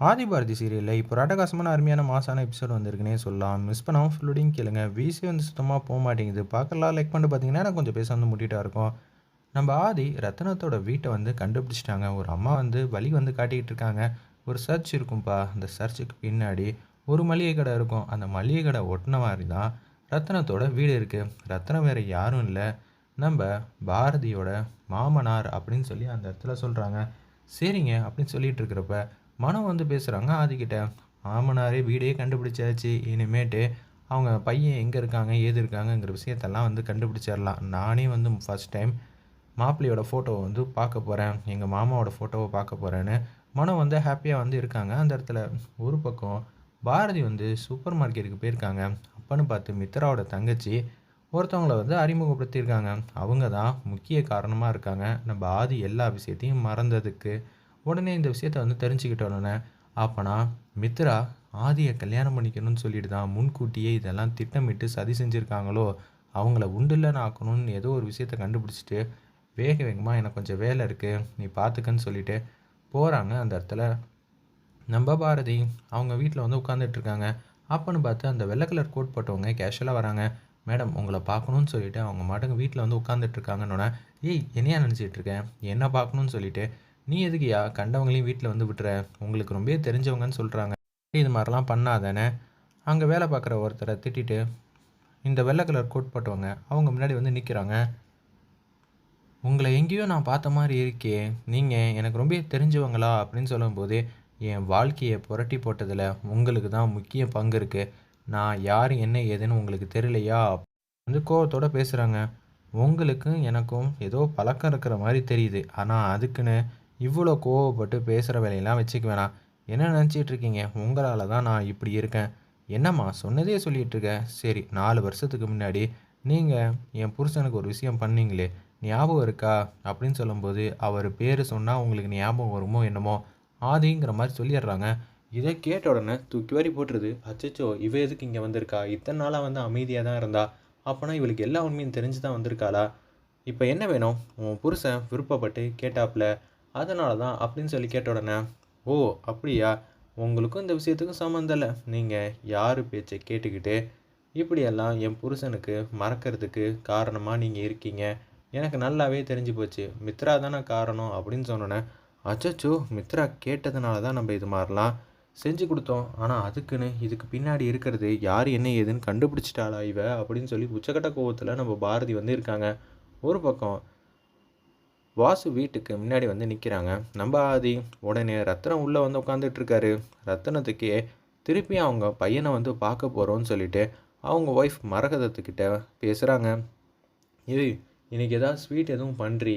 ஆதி பாரதி சீரியலில் இப்போ ராட்டகாசமான அருமையான மாசான எபிசோட் வந்திருக்குன்னே சொல்லலாம். மிஸ் பண்ணாமல் ஃபுல்லோடையும் கேளுங்க. வீசி வந்து சுத்தமாக போக மாட்டேங்குது. பார்க்கலாம் லைக் பண்ணிட்டு பார்த்தீங்கன்னா எனக்கு கொஞ்சம் பேச வந்து முட்டிட்டா இருக்கும். நம்ம ஆதி ரத்னத்தோட வீட்டை வந்து கண்டுபிடிச்சிட்டாங்க. ஒரு அம்மா வந்து வழி வந்து காட்டிக்கிட்டு இருக்காங்க. ஒரு சர்ச் இருக்கும்ப்பா அந்த சர்ச்சுக்கு பின்னாடி ஒரு மளிகை கடை இருக்கும். அந்த மளிகை கடை ஒட்டின மாதிரி தான் ரத்னத்தோட வீடு இருக்குது ரத்னம் வேறு யாரும் இல்லை. நம்ம பாரதியோட மாமனார் அப்படின்னு சொல்லி அந்த இடத்துல சொல்கிறாங்க சரிங்க அப்படின்னு சொல்லிகிட்டு இருக்கிறப்ப மனம் வந்து பேசுகிறாங்க ஆதிக்கிட்ட மாமனாரே வீடே கண்டுபிடிச்சாச்சு. இனிமேட்டு அவங்க பையன் எங்கே இருக்காங்க ஏது இருக்காங்கங்கிற விஷயத்தெல்லாம் வந்து கண்டுபிடிச்சிடலாம் நானே வந்து ஃபஸ்ட் டைம் மாப்பிள்ளையோட ஃபோட்டோவை வந்து பார்க்க போகிறேன் எங்கள் மாமாவோட ஃபோட்டோவை பார்க்க போகிறேன்னு மனம் வந்து ஹாப்பியாக வந்து இருக்காங்க. அந்த இடத்துல ஒரு பக்கம் பாரதி வந்து சூப்பர் மார்க்கெட்டுக்கு போயிருக்காங்க. அப்பன்னு பார்த்து மித்ராவோட தங்கச்சி ஒருத்தவங்கள வந்து அறிமுகப்படுத்தியிருக்காங்க. அவங்க தான் முக்கிய காரணமாக இருக்காங்க. நம்ம ஆதி எல்லா விஷயத்தையும் மறந்ததுக்கு உடனே இந்த விஷயத்த வந்து தெரிஞ்சுக்கிட்ட உடனே அப்போனா மித்ரா ஆதியை கல்யாணம் பண்ணிக்கணும்னு சொல்லிட்டு தான் முன்கூட்டியே இதெல்லாம் திட்டமிட்டு சதி செஞ்சுருக்காங்களோ அவங்கள உண்டில்லன்னு ஆக்கணும்னு ஏதோ ஒரு விஷயத்த கண்டுபிடிச்சிட்டு வேக வேகமாக எனக்கு கொஞ்சம் வேலை இருக்குது நீ பார்த்துக்கன்னு சொல்லிட்டு போகிறாங்க அந்த இடத்துல. நம்ம பாரதி அவங்க வீட்டில் வந்து உட்காந்துட்டு இருக்காங்க. அப்பன்னு பார்த்து அந்த வெள்ளை கலர் கோட் போட்டவங்க கேஷுவலாக வராங்க. மேடம் உங்களை பார்க்கணும்னு சொல்லிட்டு அவங்க மாட்டுங்க வீட்டில் வந்து உட்காந்துட்ருக்காங்கன்னொன்னே ஏய் என்னையா நினச்சிட்டு இருக்கேன் என்ன பார்க்கணும்னு சொல்லிட்டு நீ எதுக்குயா கண்டவங்களையும் வீட்டில் வந்து விட்டுற? உங்களுக்கு ரொம்ப தெரிஞ்சவங்கன்னு சொல்கிறாங்க இது மாதிரிலாம் பண்ணாதானே. அங்கே வேலை பார்க்குற ஒருத்தரை திட்டிட்டு இந்த வெள்ளை கலர் கோட் போட்டவங்க அவங்க முன்னாடி வந்து நிற்கிறாங்க உங்களை எங்கேயோ நான் பார்த்த மாதிரி இருக்கே. நீங்கள் எனக்கு ரொம்ப தெரிஞ்சவங்களா? அப்படின்னு சொல்லும்போது என் வாழ்க்கையை புரட்டி போட்டதில் உங்களுக்கு தான் முக்கிய பங்கு இருக்குது நான் யார் என்ன ஏதுன்னு உங்களுக்கு தெரியலையா? வந்து கோவத்தோட பேசுகிறாங்க உங்களுக்கும் எனக்கும் ஏதோ பழக்கம் இருக்கிற மாதிரி தெரியுது. ஆனால் அதுக்குன்னு இவ்வளோ கோவப்பட்டு பேசுகிற வேலையெல்லாம் வச்சுக்க வேணாம். என்ன நினச்சிட்டு இருக்கீங்க? உங்களால் தான் நான் இப்படி இருக்கேன். என்னம்மா சொன்னதே சொல்லிகிட்டு இருக்க சரி நாலு வருஷத்துக்கு முன்னாடி நீங்கள் என் புருஷனுக்கு ஒரு விஷயம் பண்ணீங்களே. ஞாபகம் இருக்கா? அப்படின்னு சொல்லும்போது அவர் பேர் சொன்னால் உங்களுக்கு ஞாபகம் வருமோ என்னமோ ஆதிங்கிற மாதிரி சொல்லிடுறாங்க. இதை கேட்ட உடனே தூக்கி வாரி போட்டுருது. அச்சச்சோ இவ எதுக்கு இங்கே வந்திருக்கா? இத்தனை நாளாக வந்து அமைதியாக தான் இருந்தா. அப்போனா இவளுக்கு எல்லா உண்மையும் தெரிஞ்சு தான் வந்திருக்காளா? இப்போ என்ன வேணும்? உன் புருஷன் விருப்பப்பட்டு கேட்டாப்புல அதனால தான் அப்படின்னு சொல்லி கேட்ட உடனே ஓ அப்படியா? உங்களுக்கும் இந்த விஷயத்துக்கும் சம்மந்தம் இல்லை. நீங்கள் யார் பேச்சை கேட்டுக்கிட்டு இப்படியெல்லாம் என் புருஷனுக்கு மறக்கிறதுக்கு காரணமாக நீங்கள் இருக்கீங்க? எனக்கு நல்லாவே தெரிஞ்சு போச்சு. மித்ரா தானே காரணம்? அப்படின்னு சொன்னோன்னே அச்சச்சோ மித்ரா கேட்டதுனால தான் நம்ம இது மாதிரிலாம் செஞ்சு கொடுத்தோம். ஆனால் அதுக்குன்னு இதுக்கு பின்னாடி இருக்கிறது யார் என்ன ஏதுன்னு கண்டுபிடிச்சிட்டாளா இவ? அப்படின்னு சொல்லி உச்சக்கட்ட கோவத்தில் நம்ம பாரதி வந்து இருக்காங்க. ஒரு பக்கம் வாசு வீட்டுக்கு முன்னாடி வந்து நிற்கிறாங்க நம்ம ஆதி உடனே ரத்தனம் உள்ளே வந்து உட்காந்துட்ருக்காரு ரத்தனத்துக்கே திருப்பி அவங்க பையனை வந்து பார்க்க போகிறோன்னு சொல்லிட்டு அவங்க ஒய்ஃப் மரகதத்துக்கிட்ட பேசுகிறாங்க இது இன்றைக்கி ஏதாவது ஸ்வீட் எதுவும் பண்ணுறி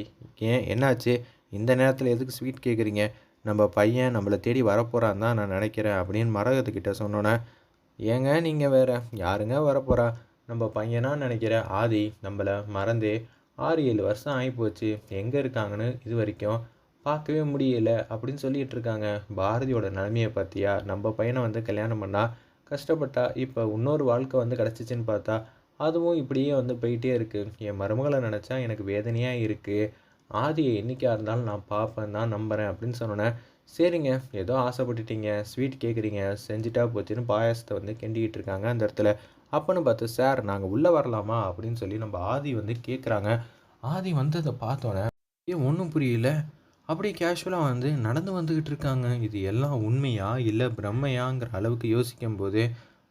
ஏன்? என்னாச்சு? இந்த நேரத்தில் எதுக்கு ஸ்வீட் கேட்குறீங்க நம்ம பையன் நம்மளை தேடி வரப்போகிறான் தான் நான் நினைக்கிறேன் அப்படின்னு மரகத்துக்கிட்ட சொன்னோன்னே ஏங்க நீங்கள் வேறு? யாருங்க வரப்போகிறா நம்ம பையனாக நினைக்கிற ஆதி நம்மளை மறந்தே ஆறு ஏழு வருஷம் ஆகிப்போச்சு எங்கே இருக்காங்கன்னு இது வரைக்கும் பார்க்கவே முடியல அப்படின்னு சொல்லிட்டு இருக்காங்க. பாரதியோட நிலைமையை பார்த்தியா? நம்ம பையனை வந்து கல்யாணம் பண்ணால் கஷ்டப்பட்டா இப்போ இன்னொரு வாழ்க்கை வந்து கிடச்சிச்சின்னு பார்த்தா அதுவும் இப்படியே வந்து போயிட்டே இருக்குது என் மருமகளை நினச்சா எனக்கு வேதனையாக இருக்குது ஆதியை என்றைக்காக இருந்தாலும் நான் பார்ப்பேன் தான் நம்புகிறேன் அப்படின்னு சொன்னோன்னே சரிங்க ஏதோ ஆசைப்பட்டுட்டீங்க. ஸ்வீட் கேட்குறீங்க செஞ்சுட்டா போச்சுன்னு பாயாசத்தை வந்து கிண்டிக்கிட்டு இருக்காங்க அந்த இடத்துல. அப்போன்னு பார்த்து சார் நாங்கள் உள்ளே வரலாமா? அப்படின்னு சொல்லி நம்ம ஆதி வந்து கேட்குறாங்க ஆதி வந்து அதை பார்த்தோன்னே ஏன் ஒன்றும் புரியல. அப்படியே கேஷுவலாக வந்து நடந்து வந்துக்கிட்டு இருக்காங்க. இது எல்லாம் உண்மையா இல்லை பிரம்மையாங்கிற அளவுக்கு யோசிக்கும் போது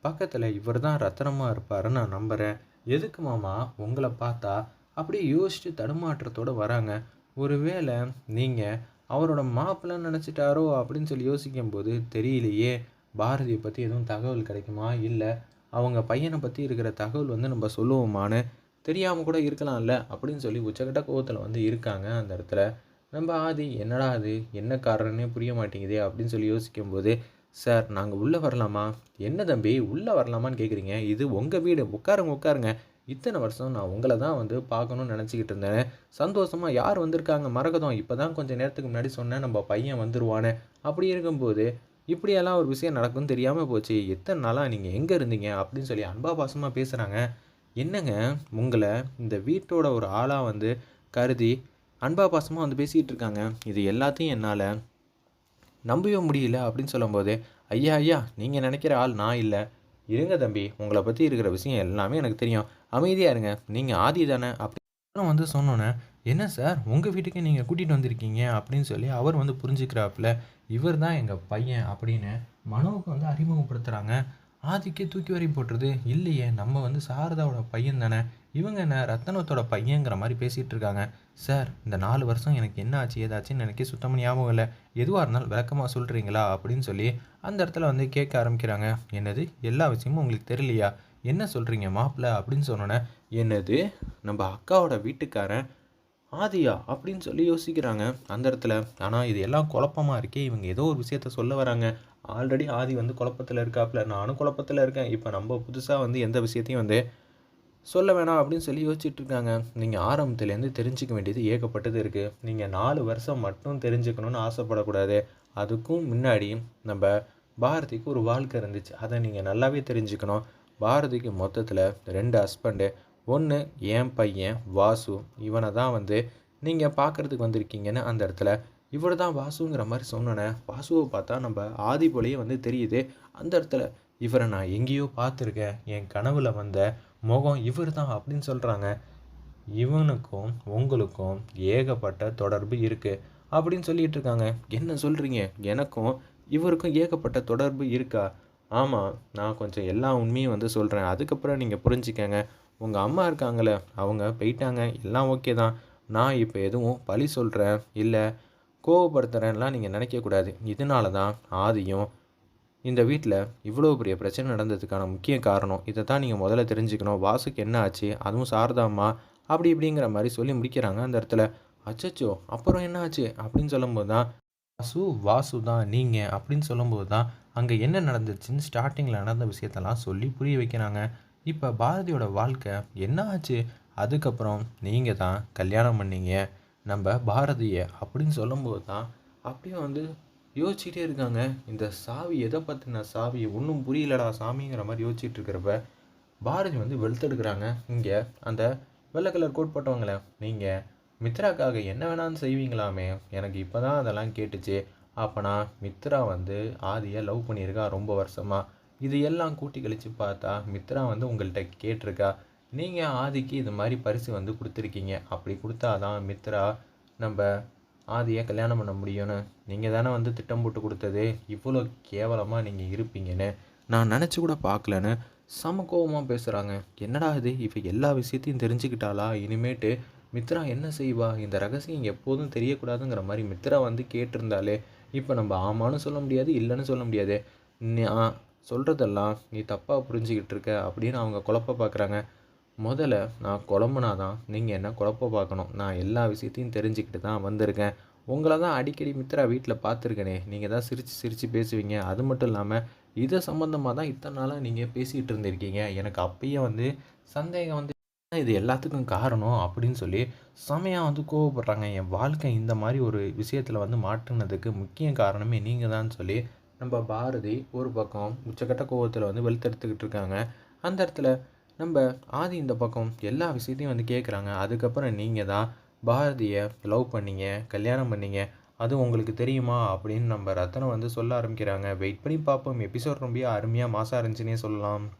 பக்கத்தில் இவர் தான் ரத்தனமாக இருப்பாருன்னு நான் நம்புகிறேன் எதுக்கு மாமா உங்களை பார்த்தா அப்படியே யோசித்து தடுமாற்றத்தோடு வராங்க. ஒருவேளை நீங்கள் அவரோட மாப்பிள்ளைன்னு நினச்சிட்டாரோ அப்படின்னு சொல்லி யோசிக்கும்போது தெரியலையே. பாரதியை பற்றி எதுவும் தகவல் கிடைக்குமா? இல்லை. அவங்க பையனை பற்றி இருக்கிற தகவல் வந்து நம்ம சொல்லுவோமான்னு தெரியாமல் கூட இருக்கலாம்ல அப்படின்னு சொல்லி உச்சக்கட்ட கோவத்தில் வந்து இருக்காங்க அந்த இடத்துல. நம்ம ஆதி என்னடா அது? என்ன காரணம்னே புரிய மாட்டேங்குதே அப்படின்னு சொல்லி யோசிக்கும்போது சார் நாங்கள் உள்ளே வரலாமா? என்ன தம்பி உள்ளே வரலாமான்னு கேட்குறீங்க இது உங்கள் வீடு. உட்காருங்க உட்காருங்க. இத்தனை வருஷம் நான் உங்களை தான் வந்து பார்க்கணும்னு நினச்சிக்கிட்டு இருந்தேன். சந்தோஷமாக யார் வந்திருக்காங்க? மறக்கதும். இப்போ தான் கொஞ்சம் நேரத்துக்கு முன்னாடி சொன்னேன் நம்ம பையன் வந்துருவானே அப்படி இருக்கும்போது இப்படியெல்லாம் ஒரு விஷயம் நடக்கும்னு தெரியாமல் போச்சு. எத்தனை நாளாக நீங்கள் எங்கே இருந்தீங்க? அப்படின்னு சொல்லி அன்பா பாசமாக பேசுகிறாங்க என்னங்க உங்களை இந்த வீட்டோட ஒரு ஆளாக வந்து கருதி அன்பா பாசமாக வந்து பேசிக்கிட்டு இருக்காங்க? இது எல்லாத்தையும் என்னால் நம்பவே முடியல அப்படின்னு சொல்லும்போது ஐயா ஐயா நீங்கள் நினைக்கிற ஆள் நான் இல்லை. இருங்க தம்பி உங்களை பற்றி இருக்கிற விஷயம் எல்லாமே எனக்கு தெரியும். அமைதியாக இருங்க. நீங்கள் ஆதி தானே? அப்படி வந்து சொன்னோன்னே என்ன சார்? உங்கள் வீட்டுக்கு நீங்கள் கூட்டிகிட்டு வந்திருக்கீங்க? அப்படின்னு சொல்லி அவர் வந்து புரிஞ்சுக்கிறாப்புல. இவர் தான் எங்கள் பையன் அப்படின்னு மனோவுக்கு வந்து அறிமுகப்படுத்துகிறாங்க ஆதிக்கே தூக்கி வரி போட்டுருது. இல்லையே நம்ம வந்து சாரதாவோட பையன் தானே. இவங்க என்ன ரத்தனத்தோட பையங்கிற மாதிரி பேசிகிட்டு இருக்காங்க. சார் இந்த நாலு வருஷம் எனக்கு என்ன ஆச்சு ஏதாச்சுன்னு எனக்கு சுத்தமாக ஞாபகம் இல்லை. எதுவாக இருந்தாலும் விளக்கமாக சொல்கிறீங்களா அப்படின்னு சொல்லி அந்த இடத்துல வந்து கேட்க ஆரம்பிக்கிறாங்க. என்னது? எல்லா விஷயமும் உங்களுக்கு தெரியலையா? என்ன சொல்கிறீங்க மாப்பிள்ள? அப்படின்னு சொன்னோன்னே என்னது? நம்ம அக்காவோட வீட்டுக்காரன் ஆதியா அப்படின்னு சொல்லி யோசிக்கிறாங்க. அந்த இடத்துல ஆனால் இது எல்லாம் குழப்பமாக இருக்கே இவங்க ஏதோ ஒரு விஷயத்த சொல்ல வராங்க. ஆல்ரெடி ஆதி வந்து குழப்பத்தில் இருக்காப்புல நானும் குழப்பத்தில் இருக்கேன். இப்போ நம்ம புதுசாக வந்து எந்த விஷயத்தையும் வந்து சொல்ல வேணாம் அப்படின்னு சொல்லி யோசிச்சுட்டு இருக்காங்க. நீங்கள் ஆரம்பத்துலேருந்து தெரிஞ்சுக்க வேண்டியது ஏகப்பட்டது இருக்குது நீங்கள் நாலு வருஷம் மட்டும் தெரிஞ்சுக்கணுன்னு ஆசைப்படக்கூடாது. அதுக்கும் முன்னாடி நம்ம பாரதிக்கு ஒரு வாழ்க்கை இருந்துச்சு. அதை நீங்கள் நல்லாவே தெரிஞ்சுக்கணும். பாரதிக்கு மொத்தத்தில் ரெண்டு ஹஸ்பண்டு ஒன்று என் பையன் வாசு இவனை தான் வந்து நீங்கள் பார்க்குறதுக்கு வந்திருக்கீங்கன்னு அந்த இடத்துல இவர் தான் வாசுங்கிற மாதிரி சொன்னோன்னே வாசுவை பார்த்தா நம்ம ஆதி போலேயே வந்து தெரியுது. அந்த இடத்துல இவரை நான் எங்கேயோ பார்த்துருக்கேன். என் கனவுல வந்த முகம் இவர் தான் அப்படின்னு சொல்கிறாங்க இவனுக்கும் உங்களுக்கும் ஏகப்பட்ட தொடர்பு இருக்குது அப்படின்னு சொல்லிட்டு இருக்காங்க. என்ன சொல்கிறீங்க எனக்கும் இவருக்கும் ஏகப்பட்ட தொடர்பு இருக்கா? ஆமாம் நான் கொஞ்சம் எல்லா உண்மையும் வந்து சொல்கிறேன் அதுக்கப்புறம் நீங்கள் புரிஞ்சுக்கங்க. உங்கள் அம்மா இருக்காங்களே அவங்க போயிட்டாங்க எல்லாம் ஓகே தான். நான் இப்போ எதுவும் பழி சொல்கிறேன் இல்லை கோவப்படுத்துகிறேன்லாம் நீங்கள் நினைக்கக்கூடாது இதனால தான் ஆதியும் இந்த வீட்டில் இவ்வளோ பெரிய பிரச்சனை நடந்ததுக்கான முக்கிய காரணம். இதை தான் நீங்கள் முதல்ல தெரிஞ்சுக்கணும். வாசுக்கு என்ன ஆச்சு? அதுவும் சாரதாம்மா அப்படி இப்படிங்கிற மாதிரி சொல்லி முடிக்கிறாங்க அந்த இடத்துல. அச்சச்சோ அப்புறம் என்ன ஆச்சு? அப்படின்னு சொல்லும்போது தான் வாசு வாசு தான் நீங்கள் அப்படின்னு சொல்லும்போது தான் அங்கே என்ன நடந்துச்சுன்னு ஸ்டார்டிங்கில் நடந்த விஷயத்தெல்லாம் சொல்லி புரிய வைக்கிறாங்க. இப்போ பாரதியோட வாழ்க்கை என்ன ஆச்சு? அதுக்கப்புறம் நீங்கள் தான் கல்யாணம் பண்ணீங்க. நம்ம பாரதியை அப்படின்னு சொல்லும்போது தான் அப்படியே வந்து யோசிச்சுட்டே இருக்காங்க. இந்த சாவி எதை பற்றின சாவி? ஒன்றும் புரியலடா சாமிங்கிற மாதிரி யோசிச்சுட்டு இருக்கிறப்ப பாரதி வந்து வெளுத்தெடுக்கிறாங்க. இங்கே அந்த வெள்ளை கலர் கோட் போட்டவங்களே நீங்கள் மித்ராக்காக என்ன வேணாலும் செய்வீங்களாமே? எனக்கு இப்போ தான் அதெல்லாம் கேட்டுச்சு. அப்போனா மித்ரா வந்து ஆதியை லவ் பண்ணியிருக்கா ரொம்ப வருஷமாக இது எல்லாம் கூட்டி கழித்து பார்த்தா மித்ரா வந்து உங்கள்கிட்ட கேட்டிருக்கா நீங்கள் ஆதிக்கு இது மாதிரி பரிசு வந்து கொடுத்துருக்கீங்க. அப்படி கொடுத்தாதான் மித்ரா நம்ம ஆதியை கல்யாணம் பண்ண முடியும்னு. நீங்கள் தானே வந்து திட்டம் போட்டு கொடுத்தது. இவ்வளோ கேவலமாக நீங்கள் இருப்பீங்கன்னு நான் நினச்சி கூட பார்க்கலன்னு சம கோபமாக பேசுகிறாங்க என்னடா இது? இப்போ எல்லா விஷயத்தையும் தெரிஞ்சுக்கிட்டாளா? இனிமேட்டு மித்ரா என்ன செய்வா? இந்த ரகசியம் எப்போதும் தெரியக்கூடாதுங்கிற மாதிரி மித்ரா வந்து கேட்டிருந்தாலே இப்போ நம்ம ஆமான்னு சொல்ல முடியாது இல்லைன்னு சொல்ல முடியாது. சொல்கிறதெல்லாம் நீ தப்பாக புரிஞ்சுக்கிட்டு இருக்க அப்படின்னு அவங்க குழப்ப பார்க்குறாங்க முதல்ல நான் குழம்புனா தான் நீங்கள் என்ன குழப்ப பார்க்கணும் நான் எல்லா விஷயத்தையும் தெரிஞ்சுக்கிட்டு தான் வந்திருக்கேன். உங்களை தான் அடிக்கடி மித்ரா வீட்டில் பார்த்துருக்கனே நீங்கள் தான் சிரித்து சிரித்து பேசுவீங்க. அது மட்டும் இல்லாமல் இதை சம்மந்தமாக தான் இத்தனை நாளாக நீங்கள் பேசிகிட்டு இருந்திருக்கீங்க. எனக்கு அப்பயே வந்து சந்தேகம் வந்து இது எல்லாத்துக்கும் காரணம்? அப்படின்னு சொல்லி செமையாக வந்து கோவப்படுறாங்க. என் வாழ்க்கை இந்த மாதிரி ஒரு விஷயத்தில் வந்து மாற்றினதுக்கு முக்கிய காரணமே நீங்கள் தான் சொல்லி நம்ம பாரதி ஒரு பக்கம் உச்சக்கட்ட கோவத்தில் வந்து வெளுத்தெடுத்துக்கிட்டு இருக்காங்க. அந்த இடத்துல நம்ம ஆதி இந்த பக்கம் எல்லா விஷயத்தையும் வந்து கேட்குறாங்க அதுக்கப்புறம் நீங்கள் தான் பாரதியை லவ் பண்ணீங்க கல்யாணம் பண்ணீங்க. அது உங்களுக்கு தெரியுமா அப்படின்னு நம்ம ரத்தனை வந்து சொல்ல ஆரம்பிக்கிறாங்க. வெயிட் பண்ணி பார்ப்போம். எபிசோட் ரொம்ப அருமையாக மாசாக இருந்துச்சுன்னே சொல்லலாம்.